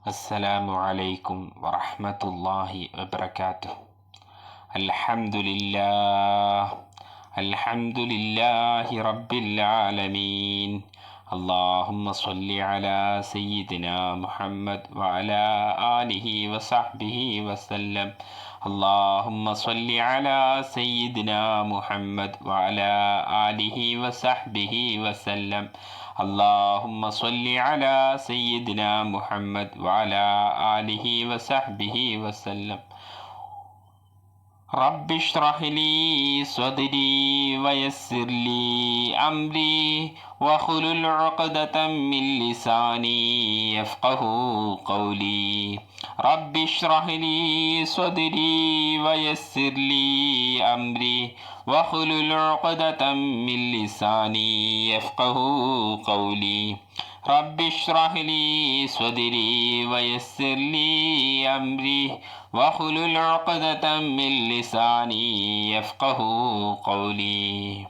السلام عليكم ورحمة الله وبركاته. الحمد لله الحمد لله رب العالمين. اللهم صل على سيدنا محمد وعلى آله وصحبه وسلم. اللهم صل على سيدنا محمد وعلى آله وصحبه وسلم. اللهم صل على سيدنا محمد وعلى آله وصحبه وسلم رب اشرح لي صدري ويسر لي أمري واحلل عقدة من لساني يفقه قولي. رب اشرح لي صدري ويسر لي أمري. واحلل عقدة من لساني يفقه قولي. رب اشرح لي صدري ويسر لي أمري. واحلل عقدة من لساني يفقه قولي.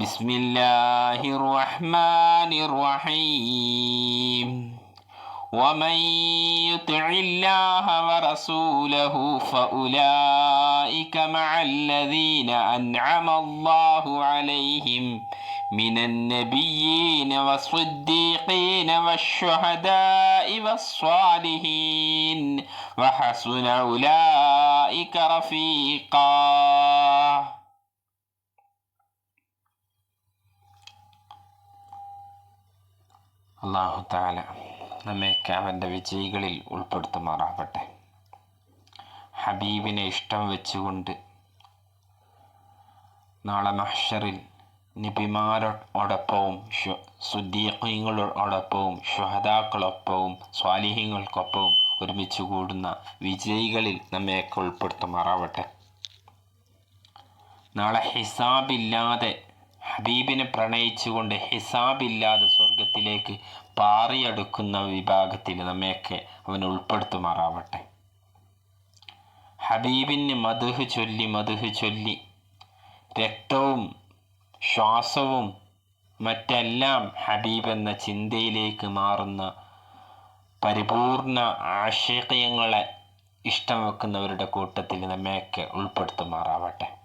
بسم الله الرحمن الرحيم. ومن يطع الله ورسوله فأولئك مع الذين أنعم الله عليهم من النبيين والصديقين والشهداء والصالحين. وحسن أولئك رفيقا. അള്ളാഹു താല നമ്മയൊക്കെ അവന്റെ വിജയികളിൽ ഉൾപ്പെടുത്തുമാറാവട്ടെ ഹബീബിനെ ഇഷ്ടം വെച്ചുകൊണ്ട് നാളെ മഹ്ഷറിൽ നബിമാരോടൊപ്പവും സുദ്ദീഖിങ്ങളോടൊപ്പവും ഷുഹദാക്കളൊപ്പവും സ്വാലിഹ്യങ്ങൾക്കൊപ്പവും ഒരുമിച്ച് കൂടുന്ന വിജയികളിൽ നമ്മയൊക്കെ ഉൾപ്പെടുത്തുമാറാവട്ടെ. നാളെ ഹിസാബില്ലാതെ ഹബീബിനെ പ്രണയിച്ചുകൊണ്ട് ഹിസാബില്ലാതെ സ്വർഗത്തിലേക്ക് പാറിയടുക്കുന്ന വിഭാഗത്തിൽ നമ്മയൊക്കെ അവൻ ഉൾപ്പെടുത്തുമാറാവട്ടെ. ഹബീബിന് മധുഹ് ചൊല്ലി മധുഹ് ചൊല്ലി. രക്തവും ശ്വാസവും മറ്റെല്ലാം ഹബീബ് എന്ന ചിന്തയിലേക്ക് മാറുന്ന പരിപൂർണ ആശയങ്ങളെ ഇഷ്ടം വെക്കുന്നവരുടെ കൂട്ടത്തിൽ നമ്മയൊക്കെ ഉൾപ്പെടുത്തുമാറാവട്ടെ.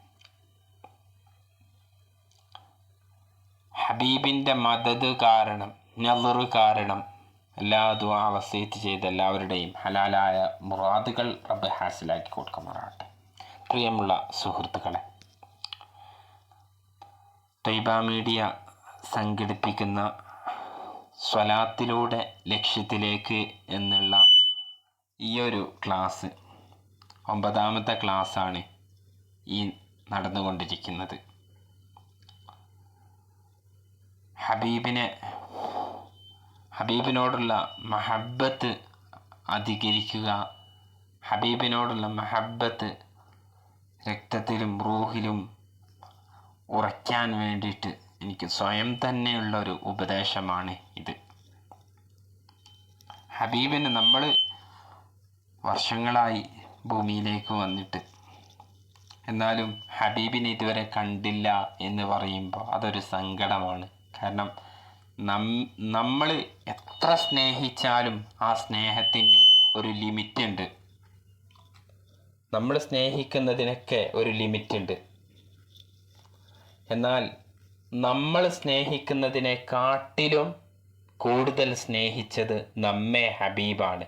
ഹബീബിന്റെ മദത് കാരണം നലറ് കാരണം എല്ലാ ദുആ വസീത്ത് ചെയ്ത എല്ലാവരുടെയും ഹലാലായ മുറാദുകൾ റബ്ബ് ഹാസിലാക്കി കൊടുക്കുമാറാകട്ടെ. പ്രിയമുള്ള സുഹൃത്തുക്കളെ തൈബ മീഡിയ സംഘടിപ്പിക്കുന്ന സ്വലാത്തിലൂടെ ലക്ഷ്യത്തിലേക്ക് എന്നുള്ള ഈ ഒരു ക്ലാസ് ഒമ്പതാമത്തെ ക്ലാസ്സാണ് ഈ നടന്നുകൊണ്ടിരിക്കുന്നത്. ഹബീബിനെ ഹബീബിനോടുള്ള മഹബത്ത് അധികരിക്കുക ഹബീബിനോടുള്ള മഹബത്ത് രക്തത്തിലും റൂഹിലും ഉറയ്ക്കാൻ വേണ്ടിയിട്ട് എനിക്ക് സ്വയം തന്നെയുള്ള ഒരു ഉപദേശമാണ് ഇത്. ഹബീബിന് നമ്മൾ വർഷങ്ങളായി ഭൂമിയിലേക്ക് വന്നിട്ട് എന്നാലും ഹബീബിനെ ഇതുവരെ കണ്ടില്ല എന്ന് പറയുമ്പോൾ അതൊരു സങ്കടമാണ്. കാരണം നമ്മൾ എത്ര സ്നേഹിച്ചാലും ആ സ്നേഹത്തിന് ഒരു ലിമിറ്റ് ഉണ്ട് നമ്മൾ സ്നേഹിക്കുന്നതിനൊക്കെ ഒരു ലിമിറ്റ് ഉണ്ട് എന്നാൽ നമ്മൾ സ്നേഹിക്കുന്നതിനെക്കാട്ടിലും കൂടുതൽ സ്നേഹിച്ചത് നമ്മെ ഹബീബാണ്.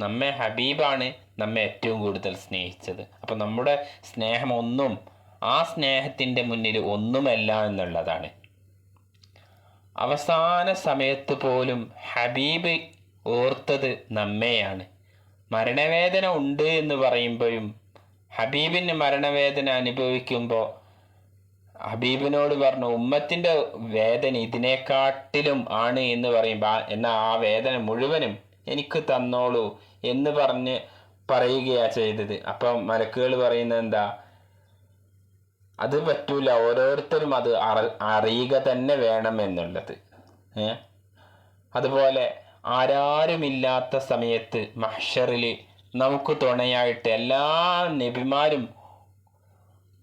നമ്മെ ഹബീബാണ് നമ്മെ ഏറ്റവും കൂടുതൽ സ്നേഹിച്ചത്. അപ്പം നമ്മുടെ സ്നേഹം ഒന്നും ആ സ്നേഹത്തിന്റെ മുന്നിൽ ഒന്നുമല്ല എന്നുള്ളതാണ്. അവസാന സമയത്ത് പോലും ഹബീബ് ഓർത്തത് നമ്മെയാണ്. മരണവേദന ഉണ്ട് എന്ന് പറയുമ്പോഴും ഹബീബിന് മരണവേദന അനുഭവിക്കുമ്പോൾ ഹബീബിനോട് പറഞ്ഞു ഉമ്മത്തിന്റെ വേദന ഇതിനെക്കാട്ടിലും ആണ് എന്ന് പറയുമ്പോൾ എന്നാൽ ആ വേദന മുഴുവനും എനിക്ക് തന്നോളൂ എന്ന് പറഞ്ഞ് പറയുകയാണ് ചെയ്തത്. അപ്പം മലക്കുകൾ പറയുന്നത് എന്താ അത് പറ്റൂല. ഓരോരുത്തരും അത് അറിയുക തന്നെ വേണം എന്നുള്ളത്. ഏ? അതുപോലെ ആരാരുമില്ലാത്ത സമയത്ത് മഹ്ഷറിൽ നമുക്ക് തുണയായിട്ട് എല്ലാ നബിമാരും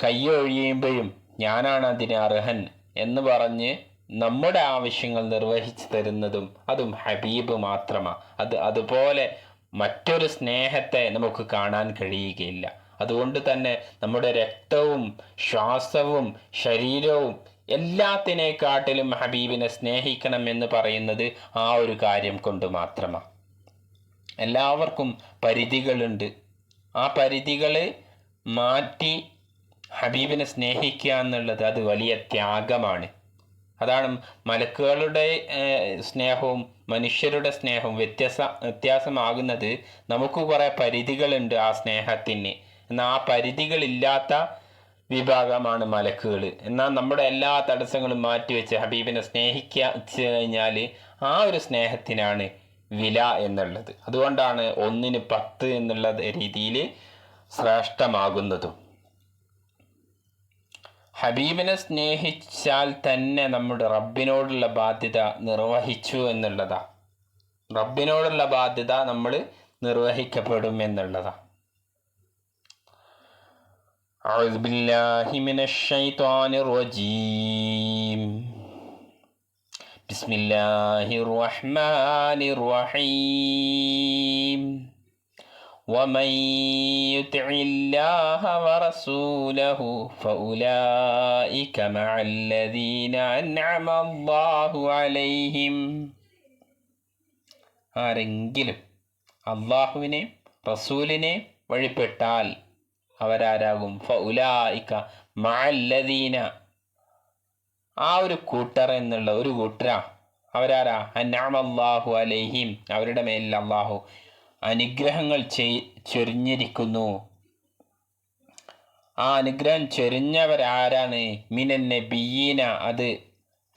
കൈയൊഴിയുമ്പോഴും ഞാനാണ് അതിന് അർഹൻ എന്ന് പറഞ്ഞ് നമ്മുടെ ആവശ്യങ്ങൾ നിർവഹിച്ചു തരുന്നതും അതും ഹബീബ് മാത്രമാണ് അത് അതുപോലെ മറ്റൊരു സ്നേഹത്തെ നമുക്ക് കാണാൻ കഴിയുകയില്ല. അതുകൊണ്ട് തന്നെ നമ്മുടെ രക്തവും ശ്വാസവും ശരീരവും എല്ലാത്തിനെക്കാട്ടിലും ഹബീബിനെ സ്നേഹിക്കണം എന്ന് പറയുന്നത് ആ ഒരു കാര്യം കൊണ്ട് മാത്രമാണ് എല്ലാവർക്കും പരിധികളുണ്ട്. ആ പരിധികൾ മാറ്റി ഹബീബിനെ സ്നേഹിക്കുക എന്നുള്ളത് അത് വലിയ ത്യാഗമാണ്. അതാണ് മലക്കുകളുടെ സ്നേഹവും മനുഷ്യരുടെ സ്നേഹവും വ്യത്യാസ വ്യത്യാസമാകുന്നത്. നമുക്ക് കുറേ പരിധികളുണ്ട് ആ സ്നേഹത്തിന്. എന്നാൽ ആ പരിധികളില്ലാത്ത വിഭാഗമാണ് മലക്കുകൾ എന്നാൽ നമ്മുടെ എല്ലാ തടസ്സങ്ങളും മാറ്റിവെച്ച് ഹബീബിനെ സ്നേഹിക്കു കഴിഞ്ഞാൽ ആ ഒരു സ്നേഹത്തിനാണ് വില എന്നുള്ളത്. അതുകൊണ്ടാണ് ഒന്നിന് പത്ത് എന്നുള്ള രീതിയിൽ ശ്രേഷ്ഠമാകുന്നതും. ഹബീബിനെ സ്നേഹിച്ചാൽ തന്നെ നമ്മുടെ റബ്ബിനോടുള്ള ബാധ്യത നിർവഹിച്ചു എന്നുള്ളതാ. റബ്ബിനോടുള്ള ബാധ്യത നമ്മൾ നിർവഹിക്കപ്പെടും എന്നുള്ളതാ. أعوذ بالله من الشيطان الرجيم بسم الله الرحمن الرحيم ومن يطع الله ورسوله فأولئك مع الذين أنعم الله عليهم ആരെങ്കിലും അള്ളാഹുവിനെയും റസൂലിനെയും വഴിപ്പെട്ടാൽ അവരാരാകും? ഫൗലായിക്ക മഅല്ലദീന. ആ ഒരു കൂട്ടർ എന്നുള്ള ഒരു കൂട്ടര. അവരാരാ? അന്നാമല്ലാഹു അലൈഹിം. അവരുടെ മേലിൽ അള്ളാഹു അനുഗ്രഹങ്ങൾ ചൊരിഞ്ഞിരിക്കുന്നു. ആ അനുഗ്രഹം ചൊരിഞ്ഞവരാരാണ്? മിനൻ നബിയീന. അത്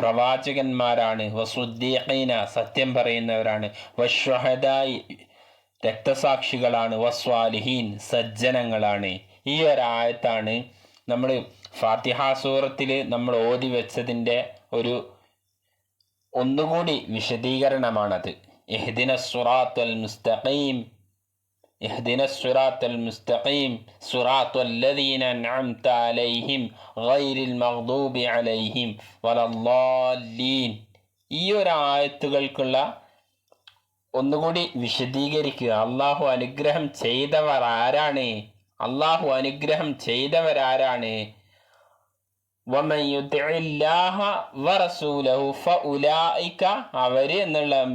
പ്രവാചകന്മാരാണ്. വസുദ്ദീഖീന. സത്യം പറയുന്നവരാണ്. വഷ്വഹദായി രക്തസാക്ഷികളാണ്. വസ്വാലിഹീൻ സജ്ജനങ്ങളാണ്. ഈ ഒരായത്താണ് നമ്മൾ ഫാത്തിഹ സൂറത്തിൽ നമ്മൾ ഓതി വെച്ചതിൻ്റെ ഒരു ഒന്നുകൂടി വിശദീകരണമാണത് ഇഹ്ദിന സുറാത്തുൽ മുസ്തഖീം اهدنا الصراط المستقيم صراط الذين أنعمت عليهم غير المغضوب عليهم ولا الضالين ഈ ഒരു ആയത്തുകൾക്കുള്ള ഒന്നുകൂടി വിശദീകരിക്കുക അള്ളാഹു അനുഗ്രഹം ചെയ്തവർ ആരാണ് അള്ളാഹു അനുഗ്രഹം ചെയ്തവരാരാണ്? അവർ എന്നുള്ള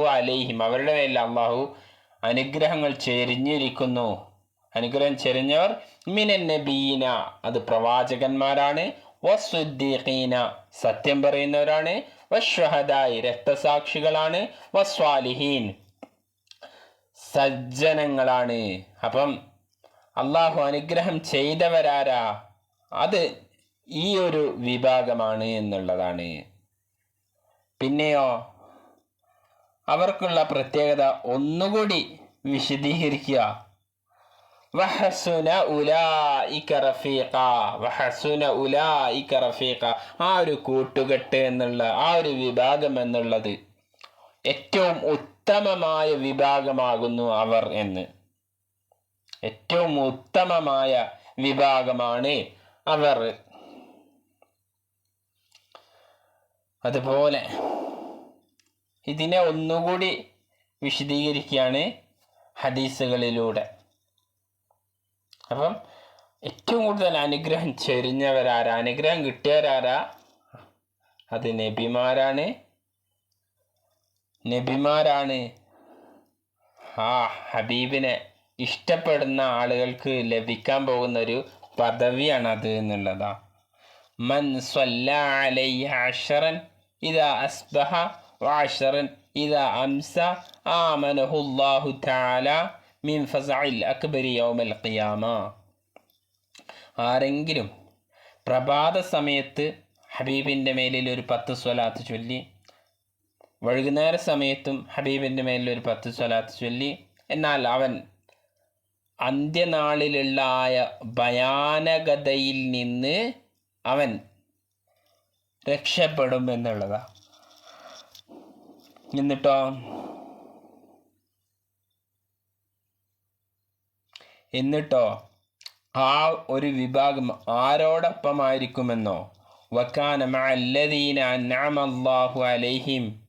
അലൈഹിം അവരുടെ മേൽ അള്ളാഹു അനുഗ്രഹങ്ങൾ ചെരിഞ്ഞിരിക്കുന്നു. അനുഗ്രഹം ചെരിഞ്ഞവർ മിനൻ നബീന അത് പ്രവാചകന്മാരാണ്. വസുദ്ദീഖീന സത്യം പറയുന്നവരാണ്. വഷ്വഹദായി രക്തസാക്ഷികളാണ്. വസ്വാലിഹീൻ സജ്ജനങ്ങളാണ്. അപ്പം അള്ളാഹു അനുഗ്രഹം ചെയ്തവരാരാ? അത് ഈ ഒരു വിഭാഗമാണ് എന്നുള്ളതാണ്. പിന്നെയോ അവർക്കുള്ള പ്രത്യേകത ഒന്നുകൂടി വിശദീകരിക്കുക. വഹസുന ഉലായിക റഫീഖ വഹസുന ഉലായിക റഫീഖ. ആ ഒരു കൂട്ടുകെട്ട് എന്നുള്ള ആ ഒരു വിഭാഗം എന്നുള്ളത് ഏറ്റവും ഉത്തമമായ വിഭാഗമാകുന്നു അവർ എന്ന്. ഏറ്റവും ഉത്തമമായ വിഭാഗമാണ് അവർ. അതുപോലെ ഇതിനെ ഒന്നുകൂടി വിശദീകരിക്കുകയാണ് ഹദീസുകളിലൂടെ. അപ്പം ഏറ്റവും കൂടുതൽ അനുഗ്രഹം ചെരിഞ്ഞവരാരാ? അനുഗ്രഹം കിട്ടിയവരാരാ? അത് നബിമാരാണ്. നബിമാരാണ്. ആ ഹബീബിനെ ഇഷ്ടപ്പെടുന്ന ആളുകൾക്ക് ലഭിക്കാൻ പോകുന്ന ഒരു പദവിയാണ് അത് എന്നുള്ളതാ. മൻ സ്വല്ല അലൈഹി അഷറൻ ഇതാ അസ്ബഹ വാഷറൻ ഇതാ അംസ ആമനഹു അല്ലാഹു തആല മിൻ ഫസഇൽ അക്ബരി യൗമൽ ഖിയാമ. ആരെങ്കിലും പ്രഭാത സമയത്ത് ഹബീബിന്റെ മേലിൽ ഒരു പത്ത് സ്വലാത്ത് ചൊല്ലി വൈകുന്നേര സമയത്തും ഹബീബിന്റെ മേലിൽ ഒരു പത്ത് സ്വലാത്ത് ചൊല്ലി. എന്നാൽ അവൻ അന്ത്യനാളിലുള്ള ആയ ഭയാനകതയിൽ നിന്ന് അവൻ രക്ഷപ്പെടും എന്നുള്ളതാ. എന്നിട്ടോ? എന്നിട്ടോ? ആ ഒരു വിഭാഗം ആരോടൊപ്പമായിരിക്കുമെന്നോ? വക്കാനം അല്ലദീന അൻഅമ അല്ലാഹു അലൈഹിം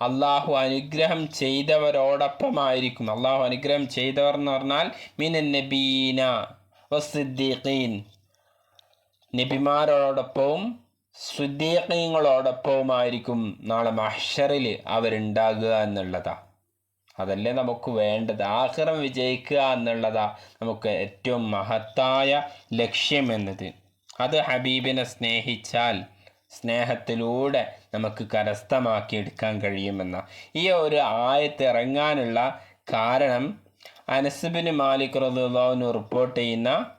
അള്ളാഹു അനുഗ്രഹം ചെയ്തവരോടൊപ്പമായിരിക്കും അള്ളാഹു അനുഗ്രഹം ചെയ്തവർ എന്ന് പറഞ്ഞാൽ മിനൻ നബീന വസിദ്ദീഖീൻ നബിമാരോടൊപ്പവും സുദ്ദീഖീങ്ങളോടൊപ്പവുമായിരിക്കും നാളെ മഹ്ഷറിൽ അവരുണ്ടാകുക എന്നുള്ളതാ. അതല്ലേ നമുക്ക് വേണ്ടത്. ആഹ്റം വിജയിക്കുക എന്നുള്ളതാ നമുക്ക് ഏറ്റവും മഹത്തായ ലക്ഷ്യം എന്നത്. അത് ഹബീബിനെ സ്നേഹിച്ചാൽ സ്നേഹത്തിലൂടെ നമുക്ക് കരസ്ഥമാക്കി എടുക്കാൻ കഴിയുമെന്ന. ഈ ഒരു ആയത്ത് ഇറങ്ങാനുള്ള കാരണം അനസുബിന് മാലിക് റദുല്ലാവിന് റിപ്പോർട്ട് ചെയ്യുന്ന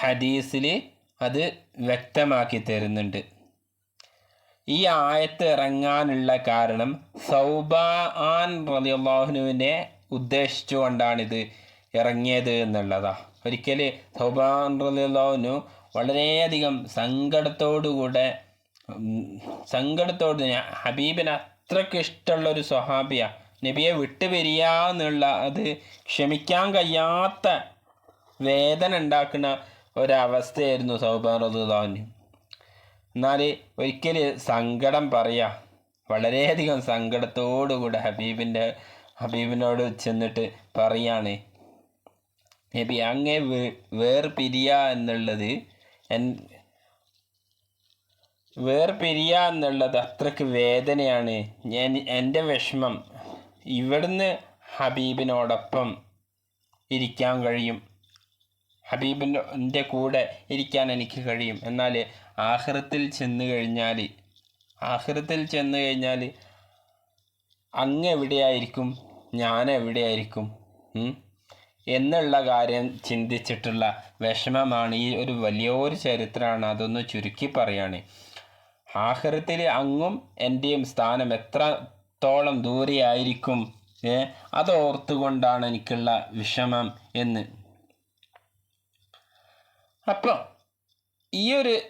ഹദീസിൽ അത് വ്യക്തമാക്കി തരുന്നുണ്ട്. ഈ ആയത്ത് ഇറങ്ങാനുള്ള കാരണം സൗബാൻ റലിയുള്ളാഹുനുവിനെ ഉദ്ദേശിച്ചുകൊണ്ടാണിത് ഇറങ്ങിയത് എന്നുള്ളതാ. ഒരിക്കൽ സൗബാൻ റലിയുള്ളാഹുനു വളരെയധികം സങ്കടത്തോടുകൂടെ സങ്കടത്തോട് ഹബീബിന് അത്രയ്ക്ക് ഇഷ്ടമുള്ള ഒരു സ്വഹാബിയ. നബിയെ വിട്ടുപിരിയാന്നുള്ള അത് ക്ഷമിക്കാൻ കഴിയാത്ത വേദന ഉണ്ടാക്കുന്ന ഒരവസ്ഥയായിരുന്നു സൗബാൻ എന്നാൽ ഒരിക്കൽ സങ്കടം പറയാ. വളരെയധികം സങ്കടത്തോടുകൂടെ ഹബീബിന്റെ ഹബീബിനോട് ചെന്നിട്ട് പറയാണ്. നബി അങ്ങേ വേർ വേർപിരിയ എന്നുള്ളത് എൻ വേർപിരിയ എന്നുള്ളത് അത്രയ്ക്ക് വേദനയാണ്. ഞാൻ എന്റെ വിഷമം ഇവിടുന്ന് ഹബീബിനോടൊപ്പം ഇരിക്കാൻ കഴിയും. ഹബീബിന്റെ കൂടെ ഇരിക്കാൻ എനിക്ക് കഴിയും. എന്നാൽ ആഹ്റത്തിൽ ചെന്ന് കഴിഞ്ഞാൽ ആഹ്റത്തിൽ ചെന്ന് കഴിഞ്ഞാൽ അങ്ങ് എവിടെയായിരിക്കും? ഞാൻ എവിടെയായിരിക്കും? എന്നുള്ള കാര്യം ചിന്തിച്ചിട്ടുള്ള വിഷമമാണ് ഈ ഒരു വലിയൊരു ചരിത്രമാണ്. അതൊന്ന് ചുരുക്കി പറയാണ്. ആഹൃത്തിൽ അങ്ങും എന്റെയും സ്ഥാനം എത്രത്തോളം ദൂരെയായിരിക്കും ഏ? അത് ഓർത്തുകൊണ്ടാണ് എനിക്കുള്ള വിഷമം എന്ന്. അപ്പോൾ ഈ ഒരു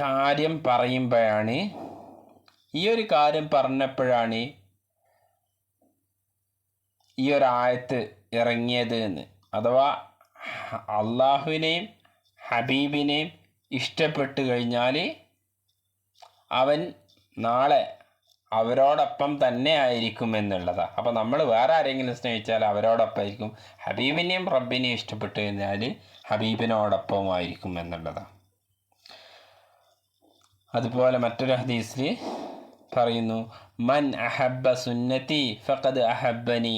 കാര്യം പറയുമ്പോഴാണ് ഈ ഒരു കാര്യം പറഞ്ഞപ്പോഴാണ് ഈ ഒരു ആയത്ത് ഇറങ്ങിയത് എന്ന് അഥവാ അള്ളാഹുവിനെയും ഹബീബിനെയും ഇഷ്ടപ്പെട്ടു കഴിഞ്ഞാൽ അവൻ നാളെ അവരോടൊപ്പം തന്നെ ആയിരിക്കും എന്നുള്ളതാണ് അപ്പോൾ നമ്മൾ വേറെ ആരെങ്കിലും സ്നേഹിച്ചാൽ അവരോടൊപ്പം ആയിരിക്കും. ഹബീബിനെയും റബ്ബിനെയും ഇഷ്ടപ്പെട്ടു കഴിഞ്ഞാൽ ഹബീബിനോടൊപ്പം ആയിരിക്കും എന്നുള്ളതാണ് അതുപോലെ മറ്റൊരു ഹദീസിൽ പറയുന്നു മൻ അഹബ്ബ സുന്നത്തി ഫഖദ് അഹബ്ബനി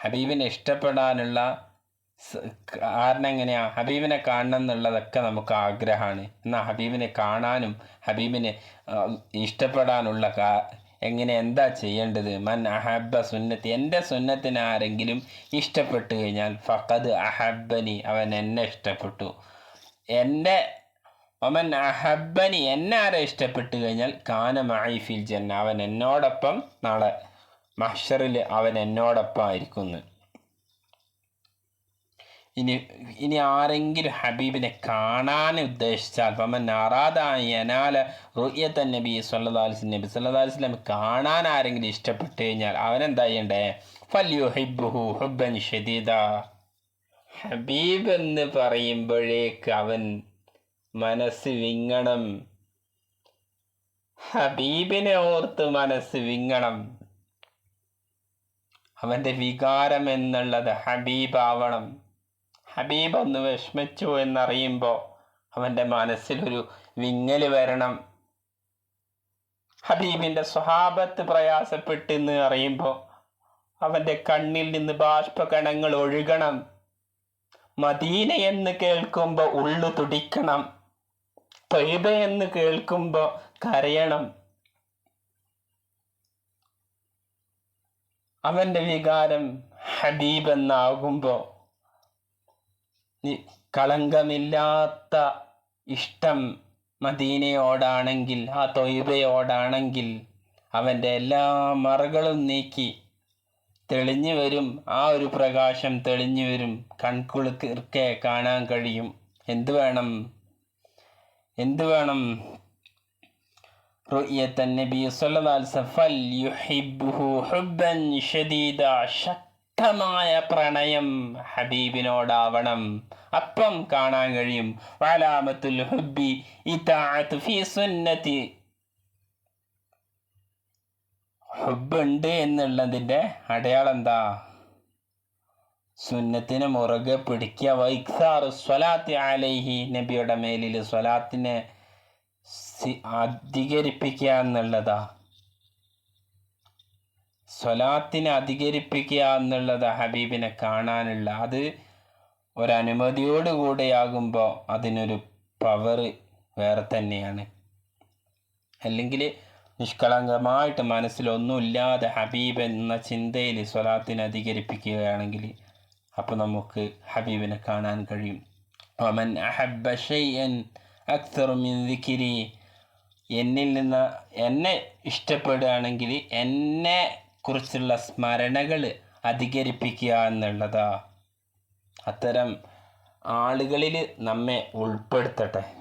ഹബീബിനെ ഇഷ്ടപ്പെടാനുള്ള കാരണം എങ്ങനെയാ? ഹബീബിനെ കാണണം എന്നുള്ളതൊക്കെ നമുക്ക് ആഗ്രഹമാണ്. എന്നാൽ ഹബീബിനെ കാണാനും ഹബീബിനെ ഇഷ്ടപ്പെടാനുള്ള കാ എങ്ങനെ എന്താ ചെയ്യേണ്ടത്? മൻ അഹബ്ബ സുന്നത്ത് എന്റെ സുന്നത്തിന് ആരെങ്കിലും ഇഷ്ടപ്പെട്ടു കഴിഞ്ഞാൽ ഫഖദ് അഹബ്ബനി അവൻ എന്നെ ഇഷ്ടപ്പെട്ടു. എന്റെ ഒമൻ അഹബനി എന്നെ ആരെ ഇഷ്ടപ്പെട്ടു കഴിഞ്ഞാൽ കാന മായിഫിൽ ഫിൽ ജന്ന അവൻ എന്നോടൊപ്പം നാളെ മഷറിൽ അവൻ എന്നോടൊപ്പം ആയിരിക്കുന്നു ഇനി ഇനി ആരെങ്കിലും ഹബീബിനെ കാണാൻ ഉദ്ദേശിച്ചാൽ ഫമൻ നാറാദ യനാല റുയ്യത്ത നബി സല്ലല്ലാഹു അലൈഹി വസല്ലം നബി കാണാൻ ആരെങ്കിലും ഇഷ്ടപ്പെട്ട് കഴിഞ്ഞാൽ അവനെന്താ ചെയ്യണ്ടേ? ഫല്യു ഫല്യുഹിബ്ബുഹു ഹുബൻ ഷദീദ. ഹബീബ് എന്ന് പറയുമ്പോഴേക്ക് അവൻ മനസ്സ് വിങ്ങണം. ഹബീബിനെ ഓർത്ത് മനസ്സ് വിങ്ങണം. അവന്റെ വികാരം എന്നുള്ളത് ഹബീബാവണം. ഹബീബ് ഒന്ന് വിഷമിച്ചു എന്നറിയുമ്പോൾ അവന്റെ മനസ്സിലൊരു വിങ്ങൽ വരണം. ഹബീബിന്റെ സ്വഭാവത്ത് പ്രയാസപ്പെട്ടെന്ന് അറിയുമ്പോൾ അവന്റെ കണ്ണിൽ നിന്ന് ബാഷ്പകണങ്ങൾ ഒഴുകണം. മദീന എന്ന് കേൾക്കുമ്പോൾ ഉള്ളു തുടിക്കണം. തൊയ്ബ എന്ന് കേൾക്കുമ്പോൾ കരയണം. അവന്റെ വികാരം ഹബീബ് എന്നാകുമ്പോൾ കളങ്കമില്ലാത്ത ഇഷ്ടം മദീനയോടാണെങ്കിൽ ആ തൊയ്ബയോടാണെങ്കിൽ അവന്റെ എല്ലാ മറകളും നീക്കി തെളിഞ്ഞു വരും. ആ ഒരു പ്രകാശം തെളിഞ്ഞു വരും. കൺകുളുക്കിർക്കെ കാണാൻ കഴിയും. എന്തു വേണം? എന്തു വേണം رؤية النبي صلى الله عليه وسلم فليحبه حبا شديدا ശക്തമായ പ്രണയം ഹബീബിനോടാവണം അപ്പം കാണാൻ കഴിയും വലാമത്തുൽ ഹുബി ഇതാഅത്ത് ഫീ സുന്നത്തി ഹുബുണ്ട് എന്നുള്ളതിൻ്റെ അടയാളം എന്താ സുന്നത്തിന് മുറുകെ പിടിക്കുക. വൈക്സാറു സ്വലാത്തി അലൈഹി നബിയുടെ മേലിൽ സ്വലാത്തിനെ അധികരിപ്പിക്കുക എന്നുള്ളതാ. സ്വലാത്തിനെ അധികരിപ്പിക്കുക എന്നുള്ളത് ഹബീബിനെ കാണാനുള്ള. അത് ഒരനുമതിയോടുകൂടെയാകുമ്പോൾ അതിനൊരു പവർ വേറെ തന്നെയാണ്. അല്ലെങ്കിൽ നിഷ്കളങ്കമായിട്ട് മനസ്സിലൊന്നുമില്ലാതെ ഹബീബ് എന്ന ചിന്തയിൽ സ്വലാത്തിനെ അധികരിപ്പിക്കുകയാണെങ്കിൽ അപ്പോൾ നമുക്ക് ഹബീബിനെ കാണാൻ കഴിയും. ഒമൻ അഹബ്ബ ഷെയ്യൻ അക്തർ മിൻ എന്നിൽ നിന്ന് എന്നെ ഇഷ്ടപ്പെടുകയാണെങ്കിൽ എന്നെ കുറിച്ചുള്ള സ്മരണകൾ അധികരിപ്പിക്കുക എന്നുള്ളതാ. അത്തരം ആളുകളിൽ നമ്മെ ഉൾപ്പെടുത്തട്ടെ.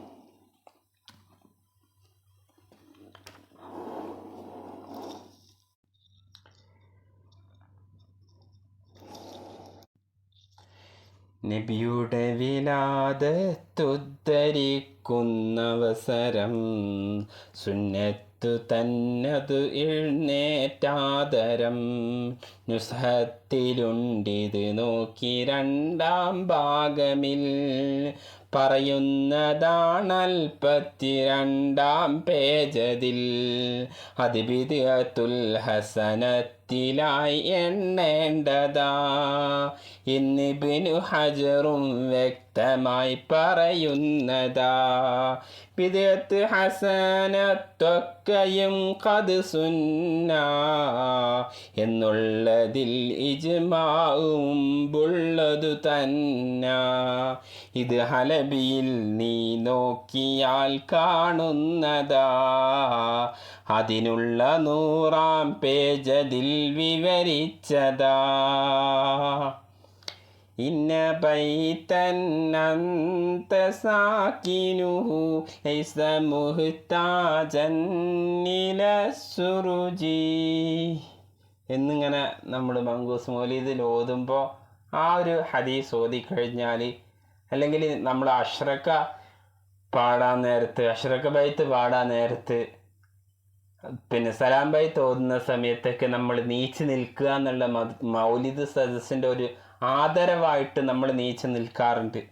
നബിയുടെ വിലാദത്തുദ്ധരിക്കുന്നവസരം. സുന്നത്തു തന്നതു എഴുന്നേറ്റാദരം നുസഹത്തിലുണ്ടിത് നോക്കി രണ്ടാം ഭാഗമിൽ. രണ്ടാം പേജതിൽ. അതിബിദിയത്തുൽ ഹസനത്തിലായി എണ്ണേണ്ടതാ. ഇന്ന് ബിനു ഹജറും വ്യക്തമായി പറയുന്നതാ. ബിദത്ത് ഹസനത്തൊക്കെയും കത് സുന്ന. എന്നുള്ളതിൽ ഇജ്മാവും ഉള്ളതു തന്ന. ഇത് ഹലബിയിൽ നീ നോക്കിയാൽ കാണുന്നതാ. അതിനുള്ള നൂറാം പേജതിൽ വിവരിച്ചതാ إن بيتا أنت ساكنه ليس محتاجا إلى السرج എന്നിങ്ങനെ നമ്മൾ മങ്കൂസ് മൗലീദിൽ ഓതുമ്പോൾ ആ ഒരു ഹദീസ് ഓതിക്കഴിഞ്ഞാൽ അല്ലെങ്കിൽ നമ്മൾ അഷ്റക്ക പാടാൻ നേരത്ത് അഷ്റക്ക ബൈത്ത് പാടാൻ നേരത്ത് പിന്നെ സലാം ബൈ തോന്നുന്ന സമയത്തൊക്കെ നമ്മൾ നീച്ച് നിൽക്കുക എന്നുള്ള മൗലിദ് സദസ്സിന്റെ ഒരു ആദരവായിട്ട് നമ്മൾ നീച്ച് നിൽക്കാറുണ്ട്.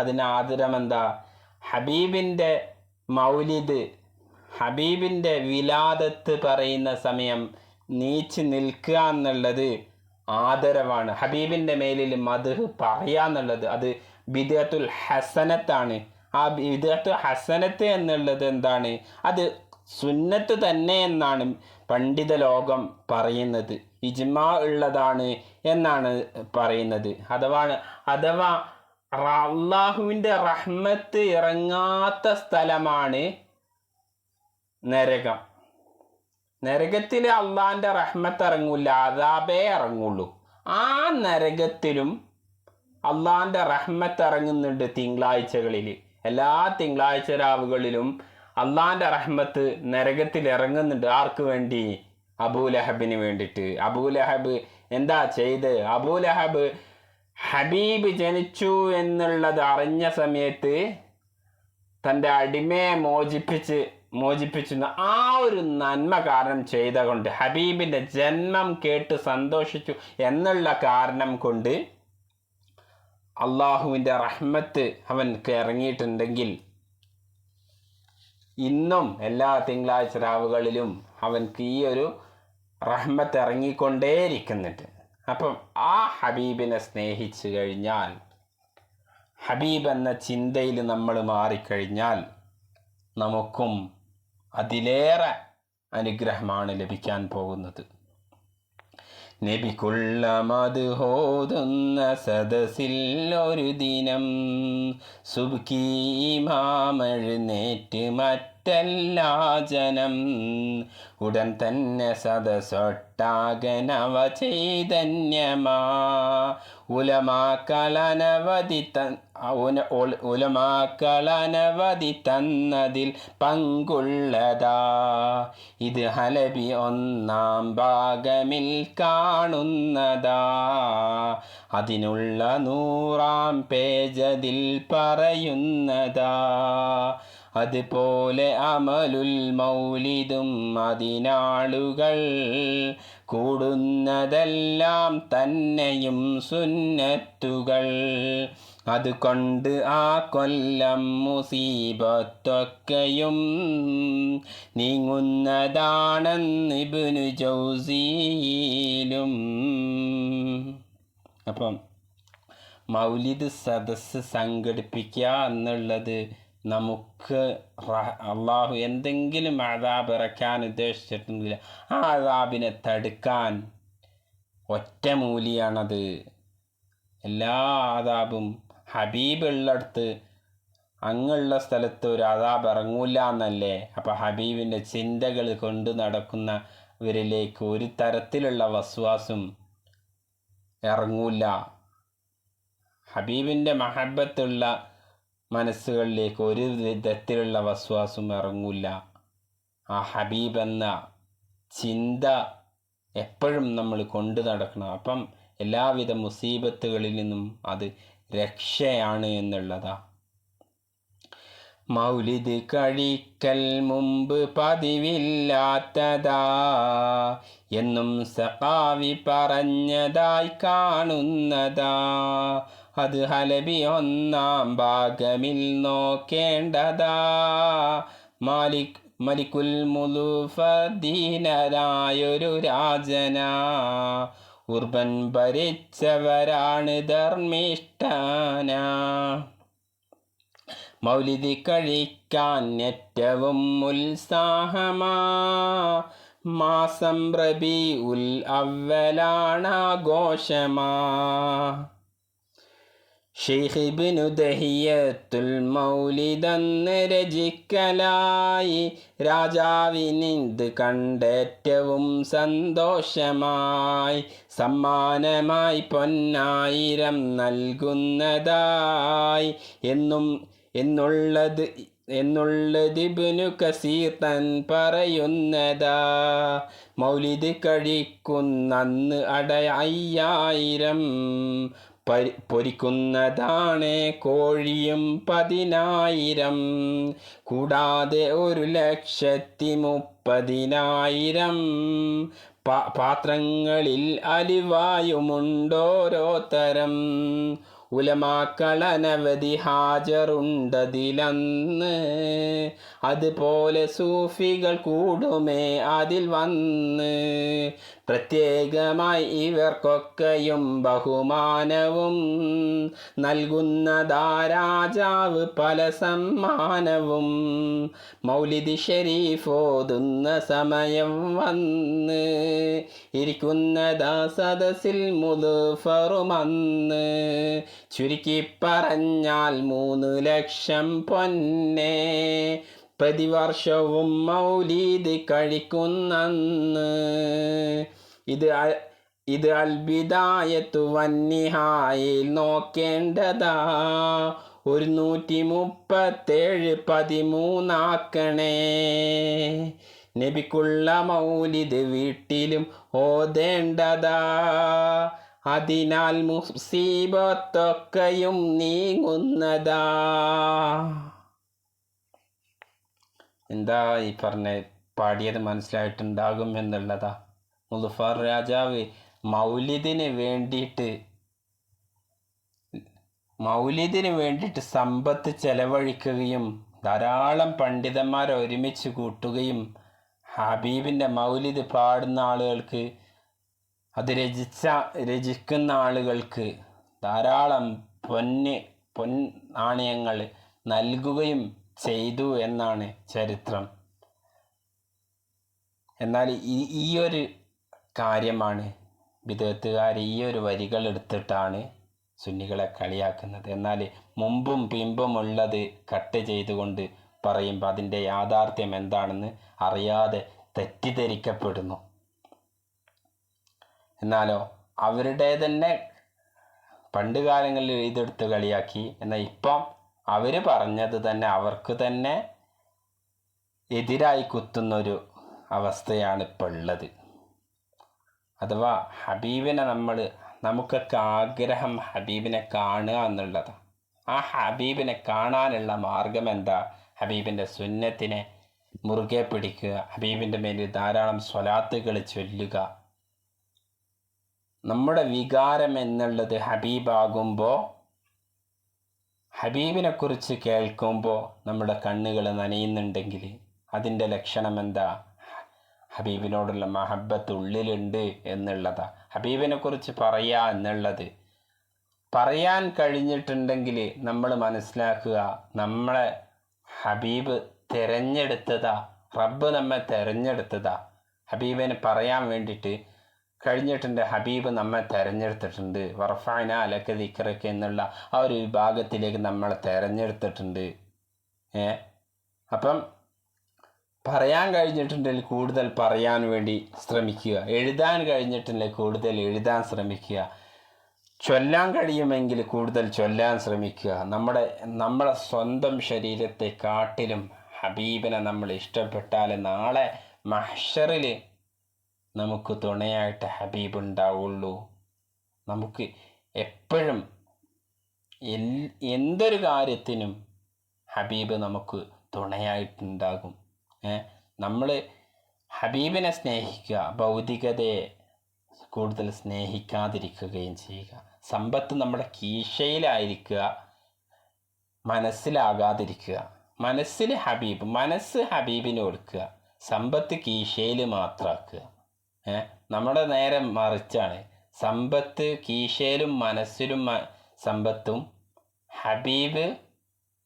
അതിന് ആദരം എന്താ? ഹബീബിന്റെ മൗലിദ് ഹബീബിന്റെ വിലാദത്ത് പറയുന്ന സമയം നീച്ച് നിൽക്കുക എന്നുള്ളത് ആദരവാണ്. ഹബീബിന്റെ മേലിൽ മധു പറയുക എന്നുള്ളത് അത് ബിദത്തുൽ ഹസനത്താണ്. ആ ബിദത്തുൽ ഹസനത്ത് എന്നുള്ളത് എന്താണ്? അത് സുന്നത്ത് തന്നെ എന്നാണ് പണ്ഡിത ലോകം പറയുന്നത്. ഇജ്മാ ഉള്ളതാണ് എന്നാണ് പറയുന്നത്. അഥവാ അഥവാ അള്ളാഹുവിന്റെ റഹ്മത്ത് ഇറങ്ങാത്ത സ്ഥലമാണ് നരകം. നരകത്തിൽ അള്ളാഹിന്റെ റഹ്മത്ത് ഇറങ്ങൂല അതാബേ ഇറങ്ങുള്ളൂ. ആ നരകത്തിലും അള്ളാഹിന്റെ റഹ്മത്ത് ഇറങ്ങുന്നുണ്ട് തിങ്കളാഴ്ചകളിൽ. എല്ലാ തിങ്കളാഴ്ച രാവുകളിലും അള്ളാഹിന്റെ റഹ്മത്ത് നരകത്തിൽ ഇറങ്ങുന്നുണ്ട്. ആർക്ക് വേണ്ടി? അബൂലഹബിന് വേണ്ടിയിട്ട്. അബൂലഹബ് എന്താ ചെയ്ത്? അബൂലഹബ് ഹബീബ് ജനിച്ചു എന്നുള്ളത് അറിഞ്ഞ സമയത്ത് തന്റെ അടിമയെ മോചിപ്പിച്ച് മോചിപ്പിച്ചു. ആ ഒരു നന്മ കാരണം ചെയ്ത കൊണ്ട് ഹബീബിന്റെ ജന്മം കേട്ട് സന്തോഷിച്ചു എന്നുള്ള കാരണം കൊണ്ട് അള്ളാഹുവിന്റെ റഹ്മത്ത് അവൻക്ക് ഇറങ്ങിയിട്ടുണ്ടെങ്കിൽ ഇന്നും എല്ലാ തിങ്കളാഴ്ച രാവുകളിലും അവൻക്ക് ഈ ഒരു റഹ്മത്ത് ഇറങ്ങിക്കൊണ്ടേയിരിക്കുന്നുണ്ട്. അപ്പം ആ ഹബീബിനെ സ്നേഹിച്ചു കഴിഞ്ഞാൽ ഹബീബ് എന്ന ചിന്തയിൽ നമ്മൾ മാറിക്കഴിഞ്ഞാൽ നമുക്കും അതിലേറെ അനുഗ്രഹമാണ് ലഭിക്കാൻ പോകുന്നത്. നബിക്കുള്ള മധുഹോതുന്ന സദസ്സിൽ ഒരു ദിനം. സുബ്കി മാമഴുന്നേറ്റ് മറ്റെല്ലാ ജനം. ഉടൻ തന്നെ സദസ്സൊട്ടാകനവ ചൈതന്യമാ. ഉലമാക്കലനവധി ഉലമാക്കളനവധി തന്നതിൽ പങ്കുള്ളതാ. ഇത് ഹലബി ഒന്നാം ഭാഗമിൽ കാണുന്നതാ. അതിനുള്ള നൂറാം പേജതിൽ പറയുന്നതാ. അതുപോലെ അമലുൽ മൗലിതും അതിനാളുകൾ കൂടുന്നതെല്ലാം തന്നെയും സുന്നത്തുകൾ. അതുകൊണ്ട് ആ കൊല്ലം മുസീബത്തൊക്കെയും നീങ്ങുന്നതാണെന്ന് ഇബിനു ജൗസിയിലും അപ്പം മൗലിദ് സദസ്സ് സംഘടിപ്പിക്കുക എന്നുള്ളത് നമുക്ക് അള്ളാഹു എന്തെങ്കിലും അതാബ് ഇറക്കാൻ ഉദ്ദേശിച്ചിട്ടുണ്ടെങ്കിൽ ആ അതാബിനെ തടുക്കാൻ ഒറ്റമൂലിയാണത്. എല്ലാ ആദാബും ഹബീബുള്ളിടത്ത് അങ്ങുള്ള സ്ഥലത്ത് ഒരു അതാബ് ഇറങ്ങൂല എന്നല്ലേ? അപ്പോൾ ഹബീബിന്റെ ചിന്തകൾ കൊണ്ട് നടക്കുന്നവരിലേക്ക് ഒരു തരത്തിലുള്ള വസ്വാസും ഇറങ്ങൂല. ഹബീബിന്റെ മഹബത്തുള്ള മനസ്സുകളിലേക്ക് ഒരു വിധത്തിലുള്ള വസ്വാസും ഇറങ്ങൂല. ആ ഹബീബ് എന്ന ചിന്ത എപ്പോഴും നമ്മൾ കൊണ്ടു നടക്കണം. അപ്പം എല്ലാവിധ മുസീബത്തുകളിൽ നിന്നും അത് രക്ഷയാണ് എന്നുള്ളതാ. മൗലിദ് കഴിക്കൽ മുമ്പ് പതിവില്ലാത്തതാ എന്നും സഖാവി പറഞ്ഞതായി കാണുന്നതാ. അത് ഹലബി ഒന്നാം ഭാഗമിൽ നോക്കേണ്ടതാ. മാലിക് മലിക്കുൽ മുലുഫദീനരായൊരു രാജന. ഉർബൻ ഭരിച്ചവരാണ് ധർമ്മിഷ്ടാന മൗലിതി കഴിക്കാൻ ഏറ്റവും ഉത്സാഹമാ. മാസം റബി ഉൽ അവലാണാഘോഷമാ ഷെയ്ഖ് ഇബ്നു ദഹിയത്തുൽ മൗലിദെന്ന് രചിക്കലായി. രാജാവിനിന്ത് കണ്ടേറ്റവും സന്തോഷമായി. സമ്മാനമായി പൊന്നായിരം നൽകുന്നതായി. എന്നും എന്നുള്ളത് എന്നുള്ളത് ബിനു കസീർ തൻ പറയുന്നതാ. മൗലിദ് കഴിക്കുന്നന്ന് അട അയ്യായിരം പൊരിക്കുന്നതാണ് കോഴിയും പതിനായിരം. കൂടാതെ ഒരു ലക്ഷത്തി മുപ്പതിനായിരം. പാത്രങ്ങളിൽ അലിവായുമുണ്ടോരോ തരം. ഉലമാക്കളനവധി ഹാജറുണ്ടതിലന്ന്. അതുപോലെ സൂഫികൾ കൂടുമേ അതിൽ വന്ന്. പ്രത്യേകമായി ഇവർക്കൊക്കെയും ബഹുമാനവും നൽകുന്നതാ രാജാവ് പല സമ്മാനവും. മൗലിദി ഷെരീഫോതുന്ന സമയം വന്ന് ഇരിക്കുന്നതാ സദസ്സിൽ മുതുഫറുമന്ന് ചുരുക്കി പറഞ്ഞാൽ മൂന്ന് ലക്ഷം പൊന്നെ പ്രതിവർഷവും മൗലീദ് കഴിക്കുന്നന്ന്. ഇത് ഇത് അൽബിദായത്തു വന്നിഹായിൽ നോക്കേണ്ടതാ. ഒരു നൂറ്റി മുപ്പത്തേഴ് പതിമൂന്നാക്കണേ. നബിക്കുള്ള മൗലിദ് വീട്ടിലും ഓതേണ്ടതാ. അതിനാൽ മുസീബത്തൊക്കെയും നീങ്ങുന്നതാ. എന്താ ഈ പറഞ്ഞ പാടിയത് മനസ്സിലായിട്ടുണ്ടാകും എന്നുള്ളതാ. മുലുഫാർ രാജാവ് മൗലിദിന് വേണ്ടിയിട്ട് മൗലിദിന് വേണ്ടിയിട്ട് സമ്പത്ത് ചെലവഴിക്കുകയും ധാരാളം പണ്ഡിതന്മാരെ ഒരുമിച്ച് കൂട്ടുകയും ഹബീബിന്റെ മൗലിദ് പാടുന്ന ആളുകൾക്ക് അത് രചിച്ച രചിക്കുന്ന ആളുകൾക്ക് ധാരാളം പൊന്ന് പൊൻ നാണയങ്ങൾ നൽകുകയും ചെയ്തു എന്നാണ് ചരിത്രം. എന്നാൽ ഈ ഒരു കാര്യമാണ് വിധത്തുകാർ ഈ ഒരു വരികൾ എടുത്തിട്ടാണ് സുന്നികളെ കളിയാക്കുന്നത്. എന്നാൽ മുമ്പും പിമ്പും ഉള്ളത് കട്ട് ചെയ്തുകൊണ്ട് പറയുമ്പോൾ അതിന്റെ യാഥാർത്ഥ്യം എന്താണെന്ന് അറിയാതെ തെറ്റിദ്ധരിക്കപ്പെടുന്നു. എന്നാലോ അവരുടെ തന്നെ പണ്ട് കാലങ്ങളിൽ ഇതെടുത്ത് കളിയാക്കി. എന്നാൽ ഇപ്പം അവർ പറഞ്ഞത് തന്നെ അവർക്ക് തന്നെ എതിരായി കുത്തുന്നൊരു അവസ്ഥയാണ് ഇപ്പോൾ ഉള്ളത് അഥവാ ഹബീബിനെ നമ്മൾ നമുക്കൊക്കെ ആഗ്രഹം ഹബീബിനെ കാണുക എന്നുള്ളതാണ് ആ ഹബീബിനെ കാണാനുള്ള മാർഗം എന്താ? ഹബീബിന്റെ സുന്നത്തിനെ മുറുകെ പിടിക്കുക ഹബീബിന്റെ മേലിൽ ധാരാളം സ്വലാത്തുകൾ ചൊല്ലുക. നമ്മുടെ വികാരം എന്നുള്ളത് ഹബീബാകുമ്പോൾ ഹബീബിനെ കുറിച്ച് കേൾക്കുമ്പോൾ നമ്മുടെ കണ്ണുകൾ നനയുന്നുണ്ടെങ്കിൽ അതിന്റെ ലക്ഷണം എന്താ? ഹബീബിനോടുള്ള മഹബത്ത് ഉള്ളിലുണ്ട് എന്നുള്ളതാ. ഹബീബിനെ കുറിച്ച് പറയുക എന്നുള്ളത് പറയാൻ കഴിഞ്ഞിട്ടുണ്ടെങ്കിൽ നമ്മൾ മനസ്സിലാക്കുക നമ്മളെ ഹബീബ് തിരഞ്ഞെടുത്തതാ. റബ്ബ് നമ്മെ തിരഞ്ഞെടുത്തതാ. ഹബീബിന് പറയാൻ വേണ്ടിയിട്ട് കഴിഞ്ഞിട്ടുണ്ട്. ഹബീബ് നമ്മെ തിരഞ്ഞെടുത്തിട്ടുണ്ട്. വർഫാന അലക്ക ദിക്കറൊക്കെ എന്നുള്ള ആ ഒരു വിഭാഗത്തിലേക്ക് നമ്മളെ തിരഞ്ഞെടുത്തിട്ടുണ്ട്. ഏ? അപ്പം പറയാൻ കഴിഞ്ഞിട്ടുണ്ടെങ്കിൽ കൂടുതൽ പറയാൻ വേണ്ടി ശ്രമിക്കുക. എഴുതാൻ കഴിഞ്ഞിട്ടുണ്ടെങ്കിൽ കൂടുതൽ എഴുതാൻ ശ്രമിക്കുക. ചൊല്ലാൻ കഴിയുമെങ്കിൽ കൂടുതൽ ചൊല്ലാൻ ശ്രമിക്കുക. നമ്മുടെ നമ്മുടെ സ്വന്തം ശരീരത്തെ കാട്ടിലും ഹബീബിനെ നമ്മൾ ഇഷ്ടപ്പെട്ടാൽ നാളെ മഹ്ഷറിൽ നമുക്ക് തുണയായിട്ട് ഹബീബ് ഉണ്ടാവുള്ളൂ. നമുക്ക് എപ്പോഴും എന്തൊരു കാര്യത്തിനും ഹബീബ് നമുക്ക് തുണയായിട്ടുണ്ടാകും. നമ്മൾ ഹബീബിനെ സ്നേഹിക്കുക ഭൗതികതയെ കൂടുതൽ സ്നേഹിക്കാതിരിക്കുകയും ചെയ്യുക. സമ്പത്ത് നമ്മുടെ കീശയിലായിരിക്കുക മനസ്സിലാകാതിരിക്കുക. മനസ്സിൽ ഹബീബ് മനസ്സ് ഹബീബിന് കൊടുക്കുക. സമ്പത്ത് കീശയിൽ മാത്രമാക്കുക നമ്മുടെ നേരെ മറിച്ചാണ്. സമ്പത്ത് കീശയിലും മനസ്സിലും സമ്പത്തും ഹബീബ്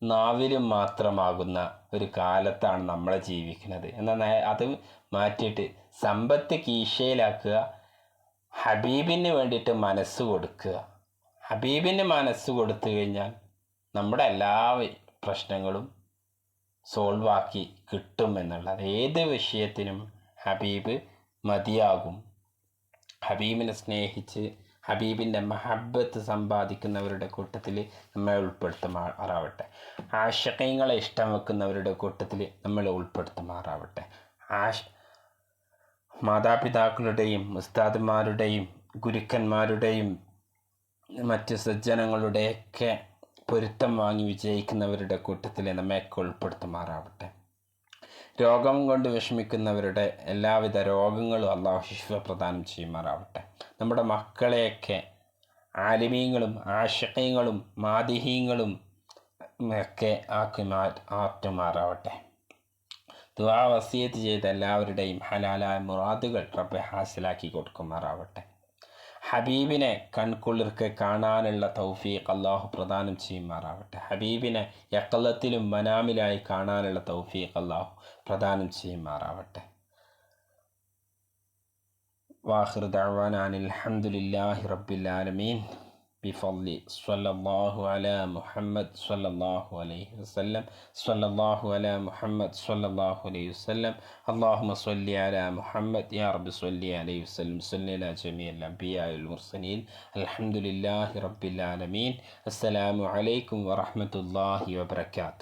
നാവിലും മാത്രമാകുന്ന ഒരു കാലത്താണ് നമ്മൾ ജീവിക്കുന്നത്. എന്നാൽ അത് മാറ്റിയിട്ട് സമ്പത്ത് കീശയിലാക്കുക ഹബീബിന് വേണ്ടിയിട്ട് മനസ്സ് കൊടുക്കുക. ഹബീബിന് മനസ്സ് കൊടുത്തു കഴിഞ്ഞാൽ നമ്മുടെ എല്ലാ പ്രശ്നങ്ങളും സോൾവാക്കി കിട്ടും എന്നുള്ളത്. ഏത് വിഷയത്തിനും ഹബീബ് മതിയാകും. ഹബീബിനെ സ്നേഹിച്ച് ഹബീബിന്റെ മഹബത്ത് സമ്പാദിക്കുന്നവരുടെ കൂട്ടത്തിൽ നമ്മെ ഉൾപ്പെടുത്തുമാറാവട്ടെ. ആശക്കങ്ങളെ ഇഷ്ടം വെക്കുന്നവരുടെ കൂട്ടത്തിൽ നമ്മളെ ഉൾപ്പെടുത്തുമാറാവട്ടെ. ആശ മാതാപിതാക്കളുടെയും ഉസ്താദുമാരുടെയും ഗുരുക്കന്മാരുടെയും മറ്റ് സജ്ജനങ്ങളുടെയൊക്കെ പൊരുത്തം വാങ്ങി വിജയിക്കുന്നവരുടെ കൂട്ടത്തിൽ നമ്മയൊക്കെ ഉൾപ്പെടുത്തുമാറാവട്ടെ. രോഗം കൊണ്ട് വിഷമിക്കുന്നവരുടെ എല്ലാവിധ രോഗങ്ങളും അള്ളാഹു ശിശുവ പ്രദാനം ചെയ്യുമാറാവട്ടെ. നമ്മുടെ മക്കളെയൊക്കെ ആലിമീങ്ങളും ആശയങ്ങളും മാതിഹീങ്ങളും ഒക്കെ ആക്കി മാ ആറ്റുമാറാവട്ടെ. ദുആ വസീത്ത് ചെയ്ത എല്ലാവരുടെയും ഹലാലായ മുറാദുകൾ റബ്ബെ ഹാസിലാക്കി കൊടുക്കുമാറാവട്ടെ. ഹബീബിനെ കൺകുളിർക്ക് കാണാനുള്ള തൗഫീഖ് അള്ളാഹു പ്രദാനം ചെയ്യുമാറാവട്ടെ. ഹബീബിനെ യക്കലത്തിലും മനാമിലായി കാണാനുള്ള തൗഫീഖ് അള്ളാഹു പ്രദാനം ചെയ്യുമാറാവട്ടെ. വാഹിർ ദഅ്വാന അനിൽഹംദുലില്ലാഹി റബ്ബിൽ ആലമീൻ. ബിഫള്ളി സ്വല്ലല്ലാഹു അല മുഹമ്മദ് സ്വല്ലല്ലാഹു അലൈഹി വസല്ലം. സ്വല്ലല്ലാഹു അല മുഹമ്മദ് സ്വല്ലല്ലാഹു അലൈഹി വസല്ലം. അല്ലാഹുമ്മ സ്വല്ലി അല മുഹമ്മദ്. യാ റബ്ബി സല്ലി അലൈഹി വസല്ലം. സ്വല്ലി അല ജമീഅൽ അംബിയാഇൽ മുർസലീൻ. അൽഹംദുലില്ലാഹി റബ്ബിൽ ആലമീൻ. അസ്സലാമു അലൈക്കും വറഹ്മത്തുള്ളാഹി വബറകാതുഹു.